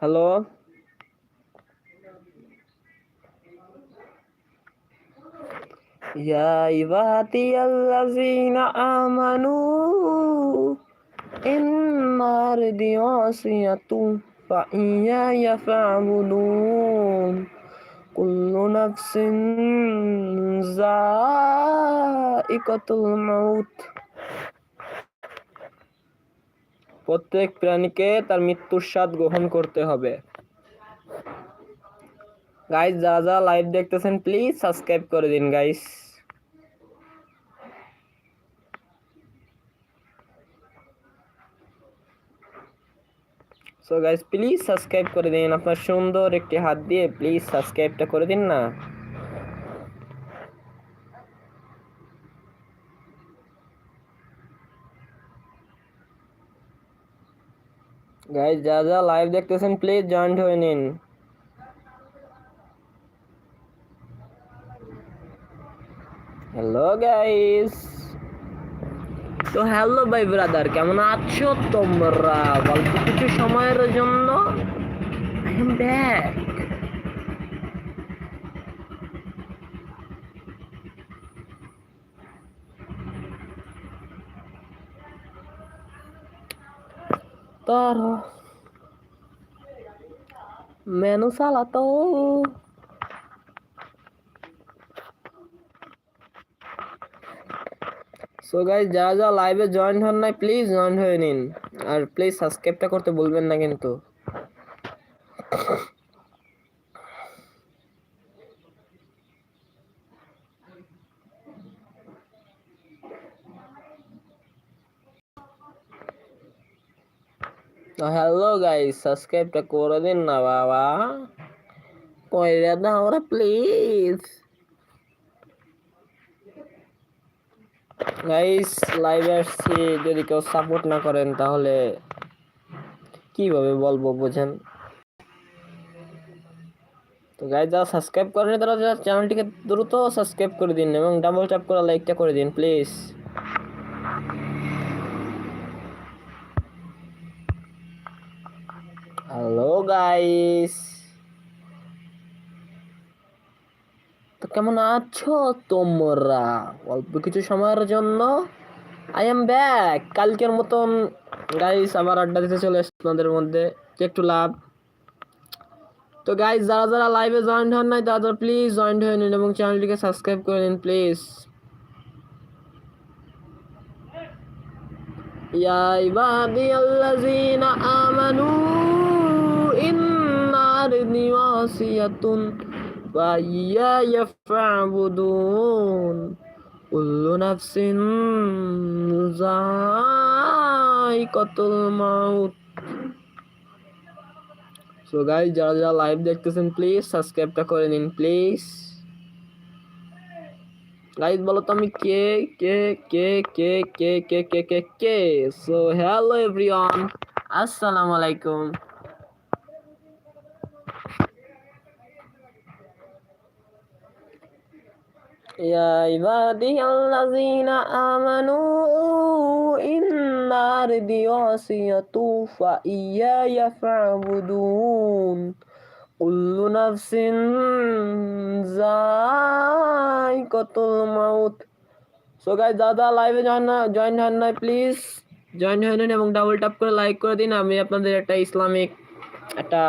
Hello يا عبادي الذين آمنوا إن أرضي واسعة فإياي فاعبدون كل نفس ذائقة الموت প্রত্যেক প্রাণীকে তার মৃত্যুর স্বাদ গ্রহণ করতে হবে। গাইস যারা যারা লাইভ দেখতেছেন প্লিজ সাবস্ক্রাইব করে দিন guys so guys please subscribe করে দিন। আপনার সুন্দর একটি হাত দিয়ে প্লিজ সাবস্ক্রাইবটা করে দিন না। গাইস যা যা লাইভ দেখতেছেন প্লিজ জয়েন্ট হয়ে নিন। হ্যালো গাইস তো হ্যালো ভাই ব্রাদার কেমন আছো তোমরা? অল্প কিছু সময়ের জন্য। আই ব্যাক तर মেনু সালাতো সো গাইজ যারা যারা লাইভে জয়েন হন নাই প্লিজ জয়েন হয়ে নিন। আর প্লিজ সাবস্ক্রাইবটা করতে বলবেন না কিন্তু। হ্যালো গাইজ সাবস্ক্রাইবটা করে দিন না বাবা। কইরা দাও ওরা প্লিজ গাইস লাইভে আসছি, যদি কেউ সাপোর্ট না করেন তাহলে কীভাবে বলব বোঝেন? তো গাইজ যারা সাবস্ক্রাইব করেন তারা চ্যানেলটিকে দ্রুত সাবস্ক্রাইব করে দিন এবং ডাবল ট্যাপ করে লাইকটা করে দিন প্লিজ হ্যালো গাইস তো কেমন আছো তোমরা অল্প কিছু সময়ের জন্য আই এম ব্যাক কালকের মতন গাইস আবার আড্ডা দিতে চলে এসছে আপনাদের মধ্যে তো একটু লাভ তো গাইস যারা যারা লাইভে জয়েন্ট হন নাই তারা প্লিজ জয়েন্ট হয়ে নিন এবং চ্যানেলটিকে সাবস্ক্রাইব করে নিন প্লিজ يا عبادي الذين آمنوا إن أرضي واسعة فإياي فاعبدون كل نفس ذائقة الموت সো গাইজ যারা যারা লাইভ দেখতেছেন প্লিজ সাবস্ক্রাইবটা করে নিন প্লিজ গাইজ বলো তো আমি কে কে কে কে কে কে কে কে কে সো হ্যালো এভরিওয়ান আসসালামু আলাইকুম يا عبادي الذين آمنوا إن أرضي واسعة فإياي فاعبدون كل نفس ذائقة الموت সো গাইজ দাদা লাইভে জয়েন জয়েন হন না প্লিজ জয়েন হয়ে নিন এবং ডাবল ট্যাপ করে লাইক করে দিন আমি আপনাদের একটা ইসলামিক একটা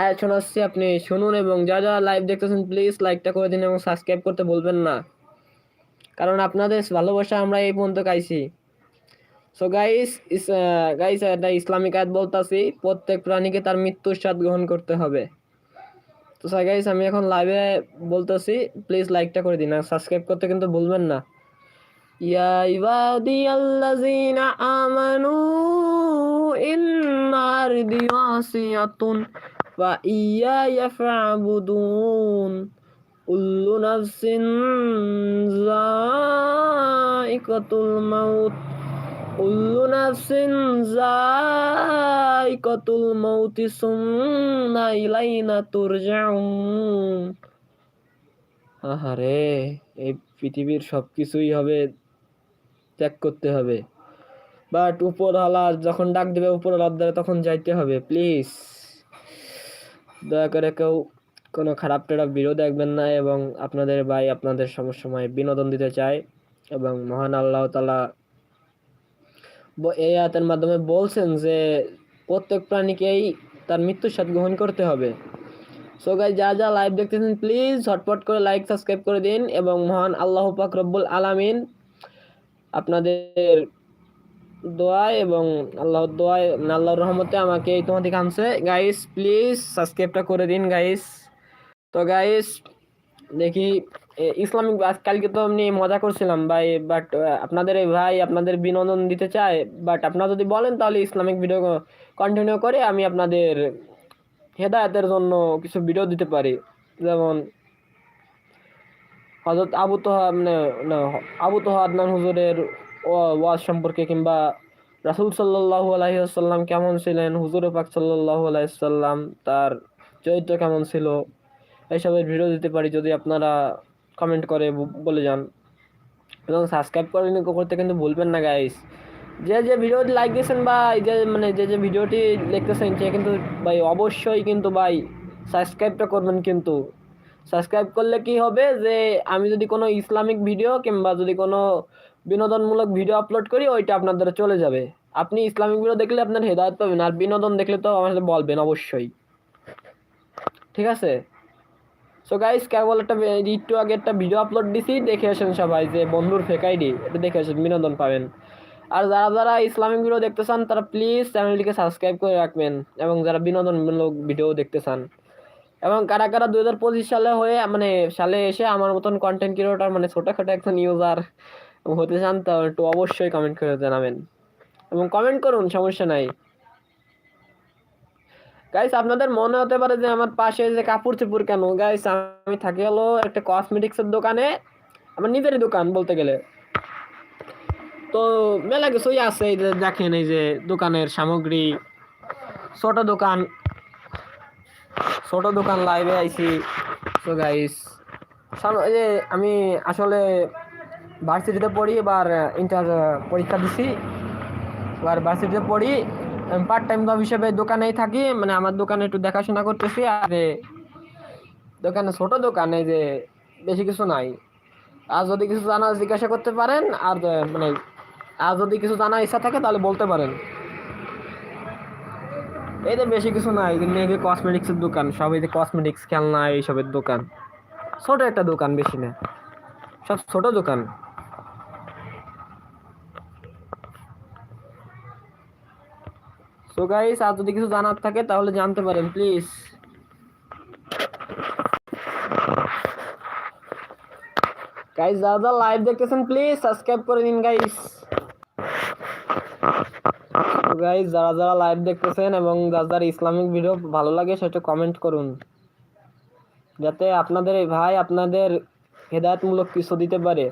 আয়াত শোনাচ্ছি আপনি শুনুন এবং যা যা লাইভ দেখতেছেন প্লিজ লাইকটা করে দিন এবং সাবস্ক্রাইব করতে বলবেন না। কারণ আপনাদের ভালোবাসা আমরা এই পর্যন্ত গাইছি সো গাইস গাইস একটা ইসলামিক আয়াত বলতাছি, প্রত্যেক প্রাণীকে তার মৃত্যুর স্বাদ গ্রহণ করতে হবে। তো স্যার গাইস আমি এখন লাইভে বলতেছি প্লিজ লাইকটা করে দিন আর সাবস্ক্রাইব করতে কিন্তু ভুলবেন না। ইয়া ইবাদি আল্লাযিনা আমানু ইন্না আরদি ওয়াসিয়াতুন فإياي فاعبدون كل نفس ذائقة الموت كل نفس ذائقة الموت ثم إلينا ترجعون আহারে এই পৃথিবীর সব কিছুই হবে ত্যাগ করতে হবে বাট উপরওয়ালা যখন ডাক দেবে উপরওয়ালার দ্বারা তখন যাইতে হবে প্লিজ দয়া করে কেউ কোনো খারাপ টারাপ ভিডিও দেখবেন না এবং আপনাদের ভাই আপনাদের সময় বিনোদন দিতে চায় এবং মহান আল্লাহ তালা এই আয়াতের মাধ্যমে বলছেন যে প্রত্যেক প্রাণীকেই তার মৃত্যুর সাথে গ্রহণ করতে হবে। সো গাই যা যা লাইভ দেখতেছেন প্লিজ ঝটপট করে লাইক সাবস্ক্রাইব করে দিন এবং মহান আল্লাহ পাক রব্বুল আলামিন আপনাদের দোয়া এবং আল্লাহর দোয়ায় আল্লাহর রহমতে আমাকে এই তোমাদের আনছে। গাইস প্লিজ সাবস্ক্রাইবটা করে দিন গাইস তো গাইস দেখি ইসলামিক কালকে তো এমনি মজা করছিলাম, ভাই বাট আপনাদের এই ভাই আপনাদের বিনোদন দিতে চায় বাট আপনারা যদি বলেন তাহলে ইসলামিক ভিডিও কন্টিনিউ করে আমি আপনাদের হেদায়তের জন্য কিছু ভিডিও দিতে পারি। যেমন হজরত আবু তোহা মানে আবু তোহা আদনান হুজুরের ওয়াজ সম্পর্কে কিংবা রাসুল সাল্লাহ আলহিহাল্লাম কেমন ছিলেন? হুজুর পাক সাল্লাহ আলাইসাল্লাম তার চরিত্র কেমন ছিল? এইসবের ভিডিও দিতে পারি যদি আপনারা কমেন্ট করে বলে যান। এবং সাবস্ক্রাইব করে করতে কিন্তু ভুলবেন না গাইস যে যে ভিডিওটি লাইক দিয়েছেন বা যে মানে যে যে ভিডিওটি দেখতেছেন, সে কিন্তু ভাই অবশ্যই কিন্তু ভাই সাবস্ক্রাইবটা করবেন কিন্তু। সাবস্ক্রাইব করলে কি হবে? যে আমি যদি কোনো ইসলামিক ভিডিও কিংবা যদি কোনো বিনোদনমূলক ভিডিও আপলোড করি, ওইটা আপনাদের চলে যাবে। আপনি ইসলামিক ভিডিও দেখলে আপনার হেদায়ত পাবেন, আর বিনোদন দেখলে তো আমার সাথে বলবেন অবশ্যই। ঠিক আছে? সো গাইস কেবল একটা একটু আগে একটা ভিডিও আপলোড দিছি, দেখে আসেন সবাই যে বন্ধুর ফেক আইডি এটা দেখে আসেন, বিনোদন পাবেন। আর যারা যারা ইসলামিক ভিডিও দেখতে চান, তারা প্লিজ চ্যানেলটিকে সাবস্ক্রাইব করে রাখবেন, এবং যারা বিনোদনমূলক ভিডিও দেখতে চান। এবং কারা কারা দু হাজার পঁচিশ সালে হয়ে মানে সালে এসে আমার মতন কন্টেন্ট ক্রিয়েটার মানে ছোটোখাটো একজন ইউজার হতে চান, তো একটু অবশ্যই কমেন্ট করে জানাবেন। এবং কমেন্ট করুন, সমস্যা নাই। গাইস আপনাদের মনে হতে পারে যে আমার পাশে যে কাপড় চুপুর কেন? গাইস আমি থাকি হলো একটা কসমেটিক্সের দোকানে, আমার নিজেরই দোকান বলতে গেলে। তো মেলা কিছুই আছে, এই যে দেখেন এই যে দোকানের সামগ্রী, ছোট দোকান ছোট দোকান লাইভে আইছি। তো গাইস আমি আসলে ভার্সিটিতে পড়ি, এবার ইন্টার পরীক্ষা দিছি। এবার ভার্সিটিতে পড়ি পার্ট টাইম জব হিসেবে দোকানেই থাকি মানে আমার দোকানে একটু দেখাশোনা করতেছি, আর দোকানে ছোট দোকানে যে, বেশি কিছু নাই। আর যদি কিছু জানা জিজ্ঞাসা করতে পারেন, আর মানে আর যদি কিছু জানার ইচ্ছা থাকে, তাহলে বলতে পারেন। এই তো বেশি কিছু নাই কিন্তু এই যে কসমেটিক্সের দোকান, সব এই যে কসমেটিক্স খেলনা, এইসবের দোকান। ছোট একটা দোকান, বেশি না। সব ছোট দোকান। সো গাইস আর যদি কিছু জানার থাকে, তাহলে জানতে পারেন প্লিজ গাইস যারা লাইভ দেখতেছেন প্লিজ সাবস্ক্রাইব করে দিন গাইস গাইস যারা যারা লাইভ দেখতেছেন এবং যারা ইসলামিক ভিডিও ভালো লাগে, সেটা কমেন্ট করুন। যাতে আপনাদের ভাই আপনাদের হেদায়তমূলক কিছু দিতে পারে।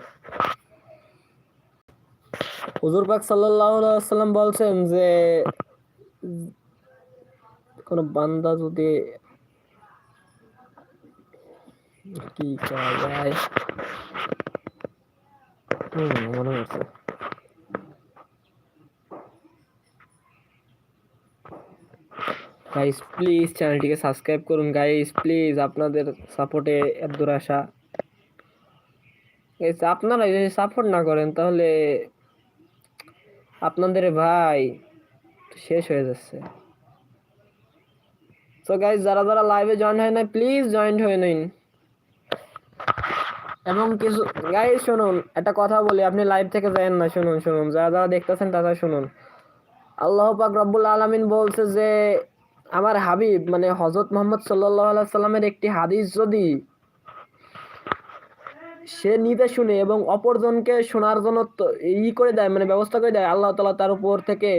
হুজুর পাক সাল্লাল্লাহু আলাইহি সাল্লাম বলছেন যে কোনো বান্দা যদি কি যায়? মনে হচ্ছে গাইস প্লিজ চ্যানেলটিকে সাবস্ক্রাইব করুন। গাইস প্লিজ আপনাদের সাপোর্টে এত দূর আসা। আপনারা যদি সাপোর্ট না করেন, তাহলে আপনাদের ভাই শেষ হয়ে যাচ্ছে। তো গাইজ যারা যারা লাইভে জয়েন হয় না প্লিজ জয়েন হয়ে নিন। এবং কিছু গাইজ শুনুন, একটা কথা বলি, আপনি লাইভ থেকে যায়েন না, শুনুন শুনুন, যারা যারা দেখতেছেন তারা শুনুন। আল্লাহ পাক রব্বুল আলমিন বলছে যে, আমার হাবিব মানে হজরত মোহাম্মদ সাল্লাহ সাল্লামের একটি হাদিস যদি সে নিতে শুনে এবং অপরজনকে শোনার জন্য ই করে দেয় মানে ব্যবস্থা করে দেয়, আল্লাহ তালা তার উপর থেকে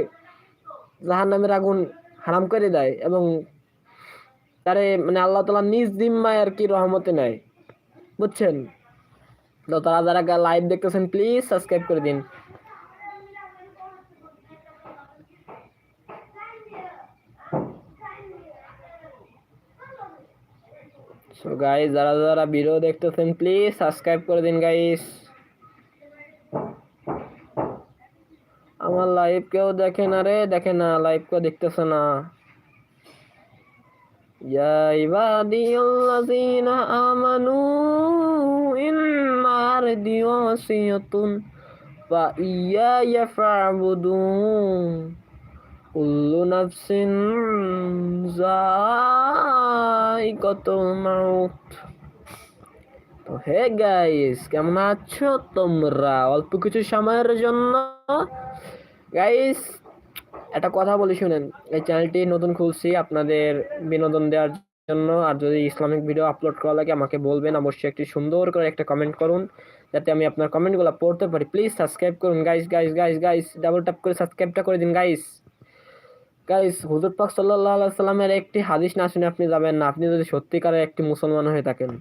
জাহান নামের আগুন হারাম করে দেয় এবং তারে মানে আল্লাহ তালা নিজ জিম্মায় আর কি রহমতে নেয়। বুঝছেন? তো তারা যারা লাইভ দেখতেছেন প্লিজ সাবস্ক্রাইব করে দিন। সো গাইস যারা যারা ভিডিও দেখতেছেন প্লিজ সাবস্ক্রাইব করে দিন গাইস আমার লাইভ কেউ দেখে না রে দেখে না লাইভ কেউ দেখতেছে না يا عبادي الذين آمنوا إن أرضي واسعة فإياي فاعبدون كل نفس ذائقة الموت তো হে গাইস কেমন আছো তোমরা অল্প কিছু সময়ের জন্য গাইস একটা কথা বলি শুনেন, এই চ্যানেলটি নতুন খুলছি আপনাদের বিনোদন দেওয়ার জন্য। আর যদি ইসলামিক ভিডিও আপলোড করা লাগে, আমাকে বলবেন। অবশ্যই একটি সুন্দর করে একটা কমেন্ট করুন, যাতে আমি আপনার কমেন্টগুলো পড়তে পারি। প্লিজ সাবস্ক্রাইব করুন guys guys guys guys double tap করে সাবস্ক্রাইবটা করে দিন গাইস গাইস হুজুর পাক আলাইহি সাল্লামের একটি হাদিস না শুনে আপনি যাবেন না। আপনি যদি সত্যিকারের একটি মুসলমান হয়ে থাকেন।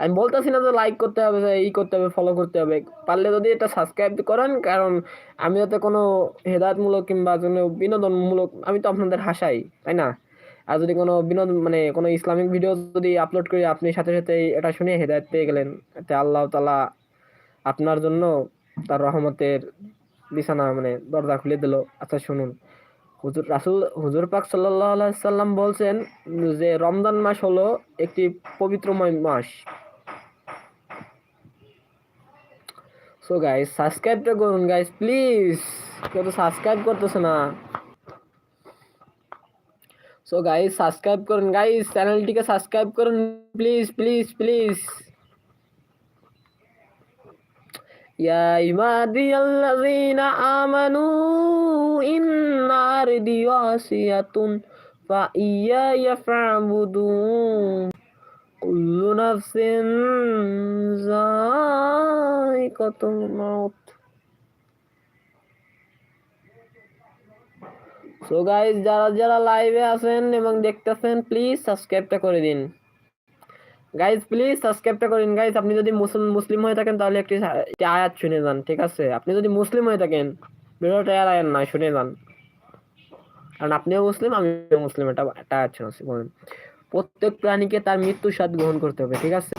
আমি বলতেছি না যে লাইক করতে হবে ই করতে হবে ফলো করতে হবে। পারলে যদি এটা সাবস্ক্রাইব করেন, কারণ আমি যাতে কোনো হেদায়তমূলক কিংবা কোনো বিনোদনমূলক, আমি তো আপনাদের হাসাই, তাই না? আর যদি কোনো বিনোদন মানে কোনো ইসলামিক ভিডিও যদি আপলোড করি, আপনি সাথে সাথে এটা শুনে হেদায়ত পেয়ে গেলেন। এতে আল্লাহ তালা আপনার জন্য তার রহমতের বিছানা মানে দরজা খুলে দিল। আচ্ছা শুনুন। হুজুর, রাসুল, হুজুর পাক সাল্লাহ সাল্লাম বলছেন যে রমজান মাস হলো একটি পবিত্রময় মাস। সো গাইস সাবস্ক্রাইবটা করুন গাইস প্লিজ কেউ তো সাবস্ক্রাইব করতেছে না সো গাইস সাবস্ক্রাইব করুন গাইস চ্যানেলটিকে সাবস্ক্রাইব করুন please please please يا عبادي الذين آمنوا إن أرضي واسعة فإياي فاعبدون Kullu নাফসিন যায়িকাতুল so guys যারা যারা লাইভে আছেন এবং দেখতেছেন প্লিজ সাবস্ক্রাইবটা করে দিন। গাইজ প্লিজ সাবস্ক্রাইবটা গাইজ আপনি যদি মুসলিম হয়ে থাকেন, তাহলে একটি আয়াত শুনে যান, ঠিক আছে? আপনি যদি মুসলিম হয়ে থাকেন ভিডিওটা আর আয়াত না শুনে যান। কারণ আপনিও মুসলিম, আমিও মুসলিম, এটা একটা আয়াত শুনেছি বলেন। প্রত্যেক প্রাণীকে তার মৃত্যুর স্বাদ গ্রহণ করতে হবে ঠিক আছে?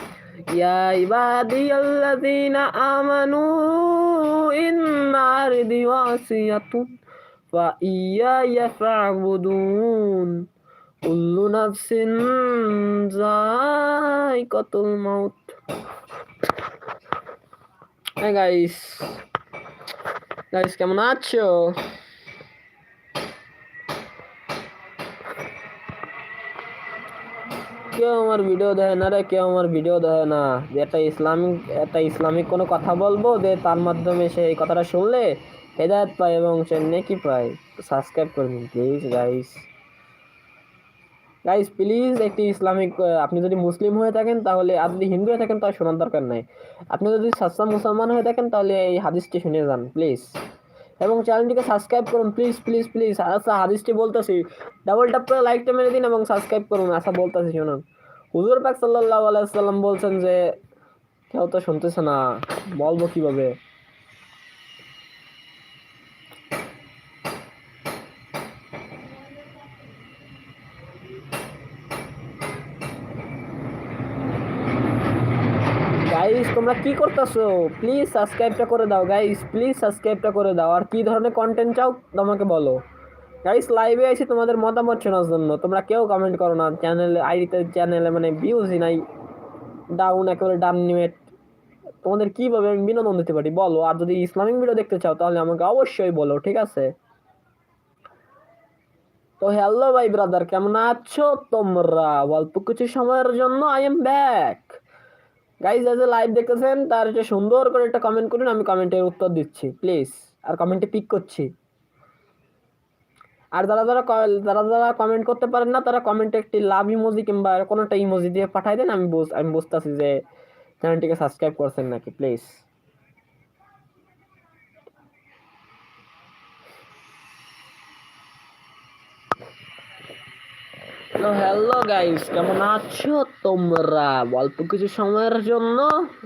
গাইস গাইস কেমন আছো? কেউ আমার ভিডিও দেখে না রে, কেউ আমার ভিডিও দেখে না। যে একটা ইসলামিক একটা ইসলামিক কোনো কথা বলব, যে তার মাধ্যমে সে এই কথাটা শুনলে হেদায়ত পায় এবং সে নেকি পায়। সাবস্ক্রাইব করবেন প্লিজ গাইস গাইস প্লিজ একটি ইসলামিক আপনি যদি মুসলিম হয়ে থাকেন, তাহলে আপনি হিন্দু হয়ে থাকেন তাহলে শোনার দরকার নাই। আপনি যদি সাচ্চা মুসলমান হয়ে থাকেন, তাহলে এই হাদিসটি শুনে যান প্লিজ এবং চ্যানেলটিকে সাবস্ক্রাইব করুন। প্লিজ প্লিজ প্লিজ আশা হাদিসটি বলতেছি। ডাবল ট্যাপ করে লাইকটা মেরে দিন এবং সাবস্ক্রাইব করুন। আশা বলতেছি, শুনুন। হুজুর পাক সাল্লাহ আলাইসাল্লাম বলছেন যে, কেউ তো শুনতেছে না। বলব কীভাবে? তোমরা কি করতেছো? প্লিজ সাবস্ক্রাইবটা করে দাও গাইস প্লিজ সাবস্ক্রাইবটা করে দাও। আর কি ধরনের কন্টেন্ট চাও, তোমাকে বলো। গাইস লাইভে আছি তোমাদের মতামত শোনার জন্য। তোমরা কেউ কমেন্ট করো না। চ্যানেলে আইডিতে চ্যানেলে মানে ভিউজই নাই। ডাউন একেবারে ডান নিমেট। তোমাদের কীভাবে আমি বিনোদন দিতে পারি? বলো। আর যদি ইসলামিক ভিডিও দেখতে চাও, তাহলে আমাকে অবশ্যই বলো, ঠিক আছে? তো হ্যালো ভাই ব্রাদার কেমন আছো তোমরা? অল্প কিছু সময়ের জন্য আই এম ব্যাক গাইজ যারা লাইভ দেখতেছেন, তার একটা সুন্দর করে একটা কমেন্ট করুন, আমি কমেন্টের উত্তর দিচ্ছি প্লিজ আর কমেন্টে পিক করছি। আর যারা যারা যারা যারা কমেন্ট করতে পারেন না, তারা কমেন্টে একটি লাভ ইমোজি কিংবা কোনো একটা ইমোজি দিয়ে পাঠাই দেন, আমি আমি বুঝতেছি যে চ্যানেলটিকে সাবস্ক্রাইব করছেন নাকি প্লিজ হ্যালো গাইস কেমন আছো তোমরা? অল্প কিছু সময়ের জন্য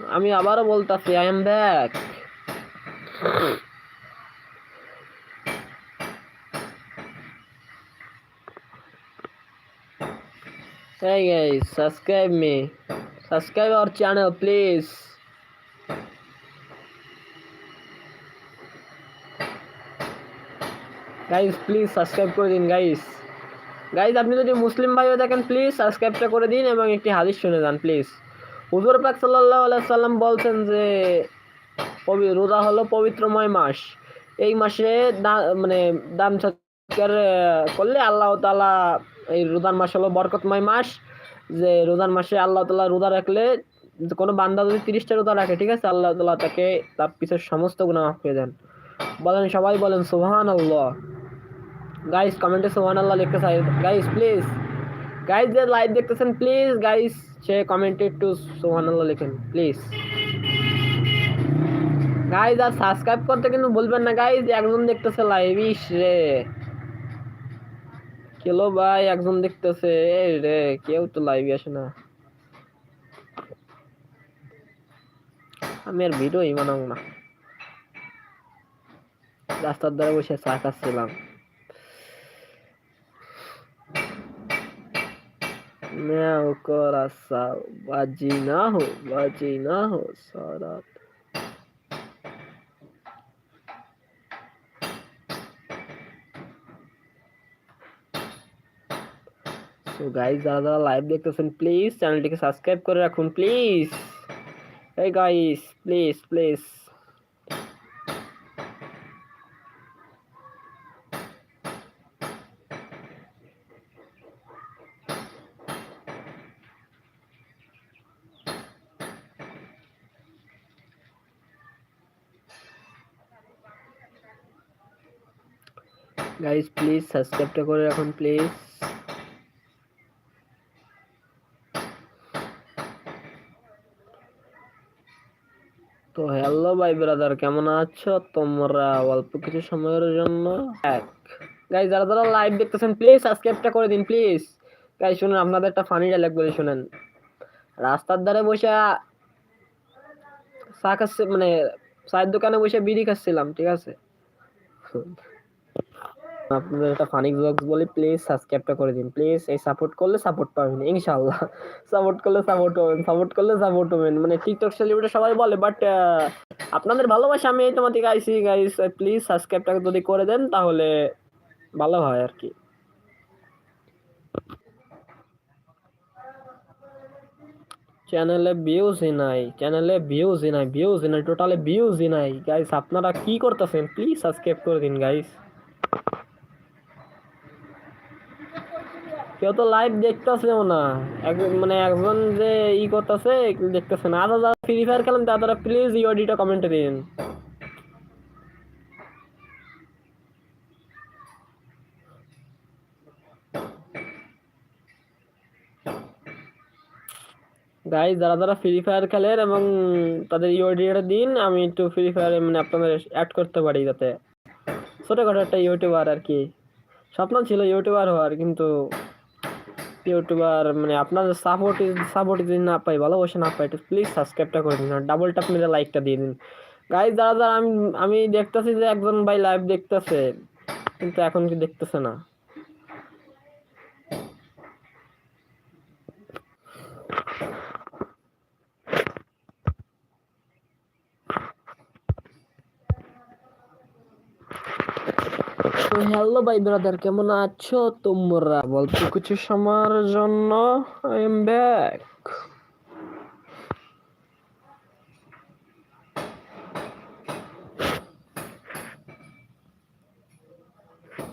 আমি আবারও বলতেছি আই এম ব্যাক হ্যাঁ guys subscribe me subscribe our channel please guys please subscribe করে দিন গাইস গাইজ আপনি যদি মুসলিম ভাইও দেখেন প্লিজ সাবস্ক্রাইবটা করে দিন এবং একটি হাদিস শুনে যান প্লিজ হুজুর পাক সাল্লাহ সাল্লাম বলছেন যে রোজা হলো পবিত্রময় মাস। এই মাসে মানে দান সৎকার করলে আল্লাহ তালা এই রোজার মাস হলো বরকতময় মাস। যে রোজার মাসে আল্লাহ তালা রোজা রাখলে কোনো বান্দা যদি তিরিশটা রোজা রাখে, ঠিক আছে, আল্লাহ তালা তাকে তার পিছের সমস্ত গুণা মাফ করে দেন। বলেন, সবাই বলেন সুবহান আল্লাহ গাইস কমেন্টে সুবহান আল্লাহ লিখতে চাই। গাইস প্লিজ গাইস যে লাইভ দেখতেছেন প্লিজ গাইস সে কমেন্টে একটু সুবহান আল্লাহ লিখেন প্লিজ গাইজ আর সাবস্ক্রাইব করতে কিন্তু বলবেন না গাইজ একজন দেখতেছে লাইভ ইস রে। কেলো ভাই, একজন দেখতেছে রে, কেউ তো লাইভে আসে না। আমি আর ভিডিওই বানাবো না। রাস্তার ধারে বসে চা খাচ্ছিলাম म्याओ coração, vaginaho, vaginaho, sarat. So guys যারা যারা লাইভ দেখতেছেন প্লিজ চ্যানেলটিকে সাবস্ক্রাইব করে রাখুন প্লিজ এই guys please please guys please সাবস্ক্রাইবটা করে রাখুন প্লিজ তো হ্যালো ভাই ব্রাদার কেমন আছো? তোমরা অল্প কিছু সময়ের জন্য এক। গাইস যারা যারা লাইভ দেখতেছেন প্লিজ সাবস্ক্রাইবটা করে দিন প্লিজ গাইস শুনুন, আপনাদের একটা ফানি ডায়লগ বলে, শুনেন। রাস্তার ধারে বসে চা খাচ্ছে মানে চায়ের দোকানে বসে বিড়ি খাচ্ছিলাম, ঠিক আছে? আপনাদের একটা ফানি ব্লগস বলি প্লিজ সাবস্ক্রাইবটা করে দিন। প্লিজ এই সাপোর্ট করলে সাপোর্ট পাবেন, ইনশাআল্লাহ। সাপোর্ট করলে সাপোর্ট পাবেন সাপোর্ট করলে সাপোর্ট পাবেন। মানে টিকটক সেলিব্রিটি সবাই বলে বাট আপনাদের ভালোবাসা আমি থেকে আইসি গাইস প্লিজ সাবস্ক্রাইবটা যদি করে দেন, তাহলে ভালো হয় আর কি। চ্যানেলে ভিউজই নাই চ্যানেলে ভিউজই নাই ভিউজই নাই টোটালে ভিউজই নাই। গাইস আপনারা কি করতেছেন? প্লিজ সাবস্ক্রাইব করে দিন গাইস কেউ তো লাইভ দেখতেছেও না। মানে একজন যে ই করতেছে দেখতেছে না। আরও যারা ফ্রি ফায়ার খেলেন, তারা প্লিজ ইউডিটা কমেন্টে দিন গাইজ যারা যারা ফ্রি ফায়ার খেলেন এবং তাদের ইউডিটা দিন, আমি একটু ফ্রি ফায়ারে মানে আপনাদের অ্যাড করতে পারি যাতে। ছোটোখাটো একটা ইউটিউবার আর কি। স্বপ্ন ছিল ইউটিউবার হওয়ার, কিন্তু ইউটিউবার মানে আপনার সাপোর্ট সাপোর্ট যদি না পাই, ভালোবাসা না পাই প্লিজ সাবস্ক্রাইবটা করে দিন ডাবল ট্যাপ মেরে লাইকটা দিয়ে দিন। গাইজ যারা যারা আমি আমি দেখতেছি যে একজন ভাই লাইভ দেখতেছে, কিন্তু এখন কি দেখতেছে না। তো হ্যালো ভাই ব্রাদার, কেমন আছো তোমরা? বলতো কিছু সময়ের জন্য আই এম ব্যাক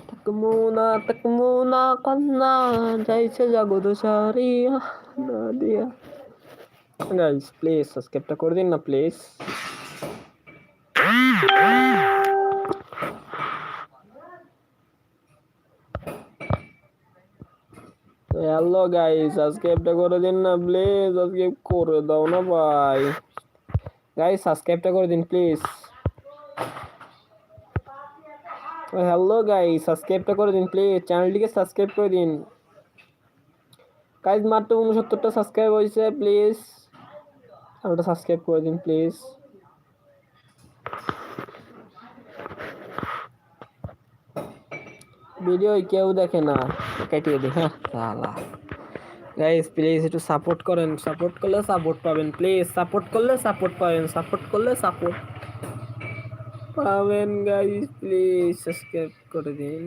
তকমুনা তকমুনা কন্না যাইছে জগৎ সারিয়া না দিয়া গাইস প্লিজ সাবস্ক্রাইবটা করে দিন না প্লিজ হ্যালো গাইস সাবস্ক্রাইবটা করে দিন না প্লিজ সাবস্ক্রাইব করে দাও না ভাই। গাইস সাবস্ক্রাইবটা করে দিন প্লিজ হ্যালো গাইস সাবস্ক্রাইবটা করে দিন প্লিজ চ্যানেলটিকে সাবস্ক্রাইব করে দিন। গাইস, মাত্র উনসত্তরটা সাবস্ক্রাইব হয়েছে প্লিজ চ্যানেলটা সাবস্ক্রাইব করে দিন প্লিজ ভিডিও কেউ দেখে না, কাটিয়ে দে হ্যাঁ গাইস প্লিজ একটু সাপোর্ট করেন। সাপোর্ট করলে সাপোর্ট পাবেন। প্লিজ সাপোর্ট করলে সাপোর্ট পাবেন। সাপোর্ট করলে সাপোর্ট পাবেন গাইস প্লিজ সাবস্ক্রাইব করে দিন।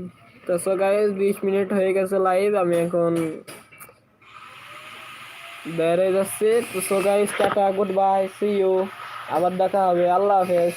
তো সো গাইস বিশ মিনিট হয়ে গেছে লাইভ আমি এখন বেড়ে যাচ্ছি। তো সো গাইস টাটা গুড বাই সি ইউ আবার দেখা হবে। আল্লাহ হাফেজ।